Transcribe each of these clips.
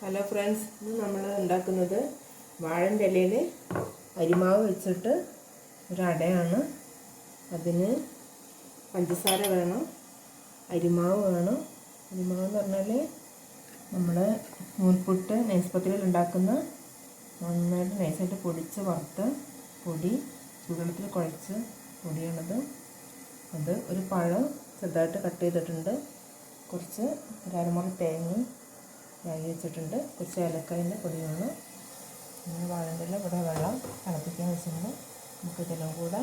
Hello friends ഇന്ന് നമ്മൾ ഉണ്ടാക്കുന്നത് വാഴന്റെ ഇലയിൽ അരിമാവ് വെച്ചിട്ട് ഒരു അടയാണ്. അതിന് പഞ്ചസാര വേണം അരിമാവ് വേണം. അരിമാവ് എന്ന് പറഞ്ഞാൽ നമ്മൾ നൂൽപുട്ട് നെയ്സ്പത്രിയിൽ ഉണ്ടാക്കുന്ന നന്നായിട്ട് നൈസായിട്ട് പൊടിച്ച് വറുത്ത് പൊടി ചൂടുവെള്ളത്തിൽ കുഴച്ച് പൊടിയാണത്. അത് ഒരു പഴം ചെറുതായിട്ട് കട്ട് ചെയ്തിട്ടുണ്ട്. കുറച്ച് ഒരു അരമുറി തേങ്ങ വെച്ചിട്ടുണ്ട്. കുറച്ച് ഏലക്കായന്റെ പൊടിയാണ്. പിന്നെ വാഴന്റെ ഇവിടെ വെള്ളം തിളപ്പിക്കാൻ വെച്ചിട്ടുണ്ട്. നമുക്ക് ഇതെല്ലാം കൂടെ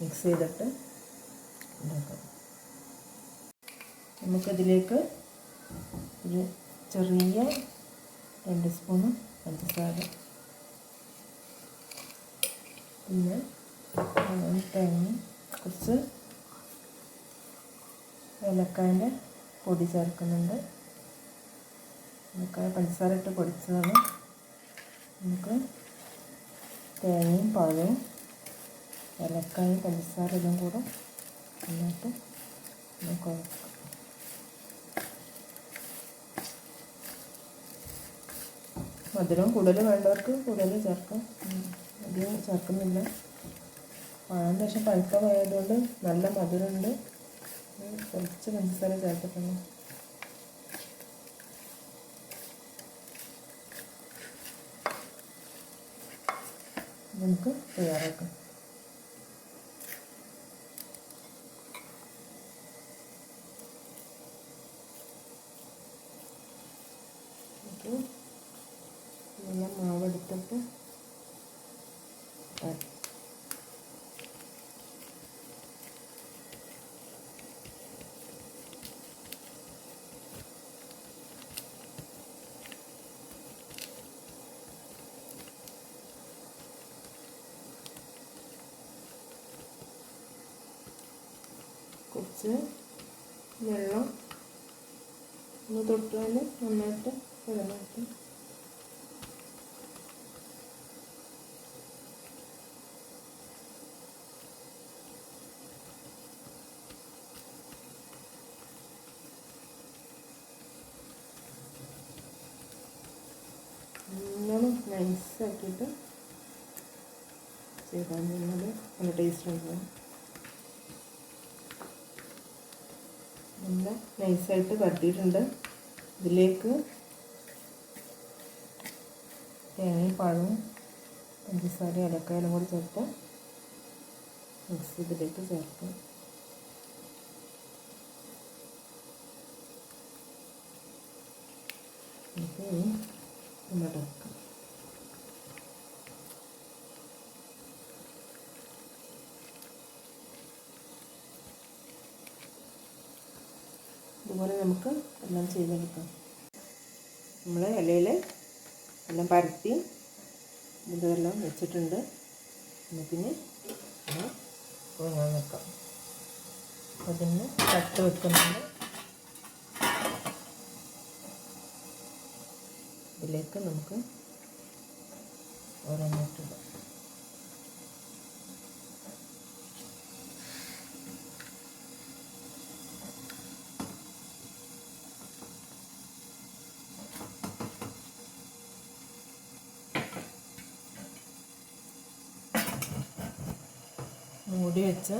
മിക്സ് ചെയ്തിട്ട് ഉണ്ടാക്കാം നമുക്കതിലേക്ക് ഒരു ചെറിയ രണ്ട് സ്പൂണ് പഞ്ചസാര. പിന്നെ തേങ്ങ കുറച്ച് ഏലക്കായന്റെ പൊടി ചേർക്കുന്നുണ്ട്. ഏലക്കായ പഞ്ചസാര ഇട്ട് പൊടിച്ചതാണ്. നമുക്ക് തേങ്ങയും പഴവും ഏലക്കായും പഞ്ചസാര ഇതും കൂടെ നന്നായിട്ട് നമുക്ക് മധുരം കൂടുതൽ വേണ്ടവർക്ക് കൂടുതൽ ചേർക്കാം. അധികം ചേർക്കുന്നില്ല. പഴം പക്ഷെ പഴുത്തമായതുകൊണ്ട് നല്ല മധുരമുണ്ട്. കുറച്ച് പഞ്ചസാര ചേർത്തിട്ടുണ്ട്. നമുക്ക് തയ്യാറാക്കാം. നല്ല മാവെടുത്തിട്ട് ഇട്ടാൽ കുറച്ച് വെള്ളം ഒന്ന് തൊട്ടാൽ നന്നായിട്ട് കിടന്നിട്ട് നല്ലോണം നൈസാക്കിയിട്ട് ചെയ്താൽ നിങ്ങൾ നല്ല ടേസ്റ്റ് ഉണ്ടാവും. നല്ല നൈസായിട്ട് പരത്തിയിട്ടുണ്ട് ഇതിലേക്ക് തേങ്ങയും പഴവും പഞ്ചസാര ഏലക്കായാലും കൂടി ചേർത്ത് മിക്സ് ഇതിലേക്ക് ചേർക്കാം. ഇനി മടക്കാം ഇതുപോലെ നമുക്ക് എല്ലാം ചെയ്തെടുക്കാം നമ്മൾ ഇലയിൽ എല്ലാം പരത്തി ഇതെല്ലാം വെച്ചിട്ടുണ്ട്. നമുക്കിനി ഉണങ്ങാൻ വെക്കാം. അതിന് തട്ട് വെക്കുന്നുണ്ട് ഇതിലേക്ക് നമുക്ക് ഓരോന്നിട്ടിടാം മൂടി വെച്ച്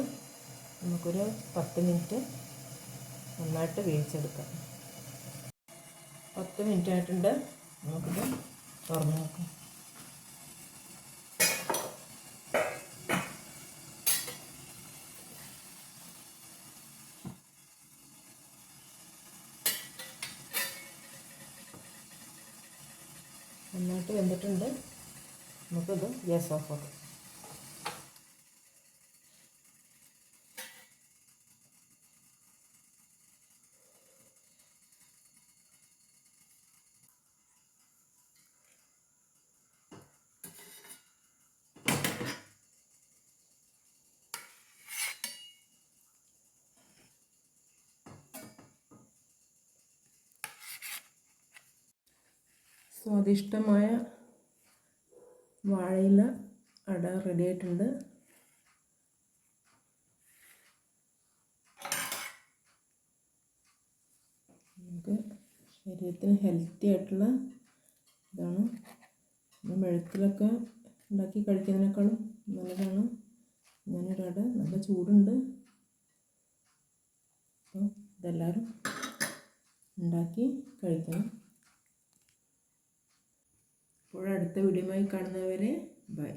നമുക്കൊരു പത്ത് മിനിറ്റ് നന്നായിട്ട് വേവിച്ചെടുക്കാം. പത്ത് മിനിറ്റ് ആയിട്ടുണ്ട്. നമുക്കിത് തുറന്നു നോക്കാം. നന്നായിട്ട് വെന്തിട്ടുണ്ട്. നമുക്കിത് ഗ്യാസ് ഓഫ് ആക്കാം. സ്വാദിഷ്ടമായ വാഴയില അട റെഡി ആയിട്ടുണ്ട്. നമുക്ക് ശരി ശരീരത്തിന് ഹെൽത്തി ആയിട്ടുള്ള ഇതാണ്. മെഴുക്കിലൊക്കെ ഉണ്ടാക്കി കഴിക്കുന്നതിനേക്കാളും നല്ലതാണ്. ഞാനൊരട നല്ല ചൂടുണ്ട്. അപ്പോൾ ഇതെല്ലാവരും ഉണ്ടാക്കി കഴിക്കണം. അപ്പോൾ അടുത്ത വീഡിയോയുമായി കാണുന്നവരെ ബൈ.